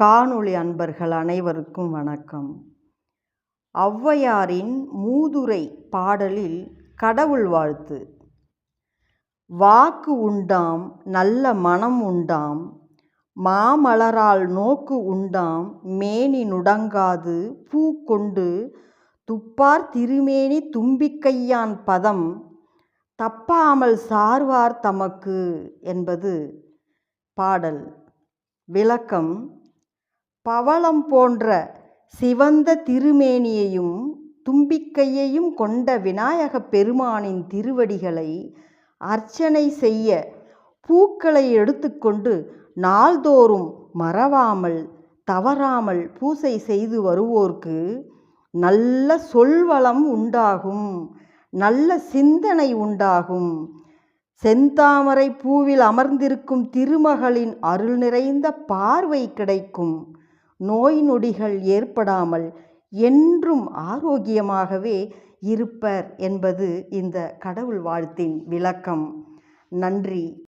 காணொளி அன்பர்கள் அனைவருக்கும் வணக்கம். ஔவையாரின் மூதுரை பாடலில் கடவுள் வாழ்த்து. வாக்கு உண்டாம் நல்ல மனம் உண்டாம் மாமலரால் நோக்கு உண்டாம் மேனி நுடங்காது பூ கொண்டு துப்பார் திருமேனி தும்பிக்கையான் பதம் தப்பாமல் சார்வார் தமக்கு என்பது பாடல். விளக்கம் பவளம் போன்ற சிவந்த திருமேனியையும் தும்பிக்கையையும் கொண்ட விநாயகப் பெருமானின் திருவடிகளை அர்ச்சனை செய்ய பூக்களை எடுத்துக்கொண்டு நாள்தோறும் மறவாமல் தவறாமல் பூசை செய்து வருவோர்க்கு நல்ல சொல்வளம் உண்டாகும் நல்ல சிந்தனை உண்டாகும். செந்தாமரை பூவில் அமர்ந்திருக்கும் திருமகளின் அருள் நிறைந்த பார்வை கிடைக்கும். நோய் நொடிகள் ஏற்படாமல் என்றும் ஆரோக்கியமாகவே இருப்பர் என்பது இந்த கடவுள் வாழ்த்தின் விளக்கம். நன்றி.